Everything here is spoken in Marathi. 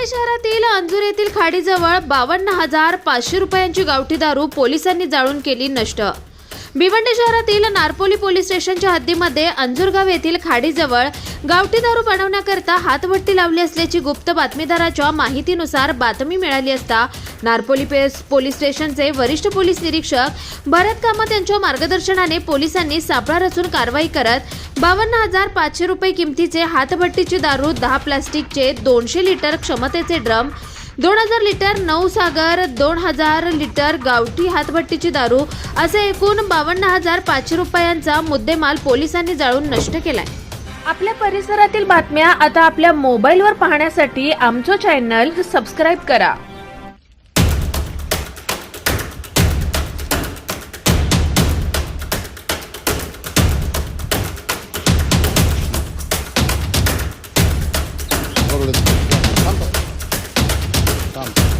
भिवंडी शहरातील अंजूर येथील खाडीजवळ बावन्न हजार पाचशे रुपयांची गावठी दारू पोलिसांनी जाळून केली नष्ट. भिवंडी शहरातील नारपोली पोलीस स्टेशनच्या हद्दीमध्ये अंजूरगाव येथील खाडीजवळ गावठी दारू बनवण्याकरता हातभट्टी लावली असल्याची गुप्त बातमीदाराच्या माहितीनुसार बातमी मिळाली असता नारपोली पेस- पोलीस स्टेशनचे वरिष्ठ पोलीस निरीक्षक भरत कामत यांच्या मार्गदर्शनाने पोलिसांनी सापळा रचून कारवाई करत बावन्न हजार पाचशे रुपये किमतीचे हातभट्टीची दारू दहा प्लास्टिकचे दोनशे लिटर क्षमतेचे ड्रम दोन हजार लिटर नऊ सागर दोन हजार लिटर गावठी हातभट्टीची दारू असे एकूण बावन्न हजार पाचशे रुपयांचा मुद्देमाल पोलिसांनी जाळून नष्ट केलाय. आपल्या परिसरातील बातम्या आता आपल्या मोबाईलवर पाहण्यासाठी आमचं चॅनल सबस्क्राईब करा. Tamam.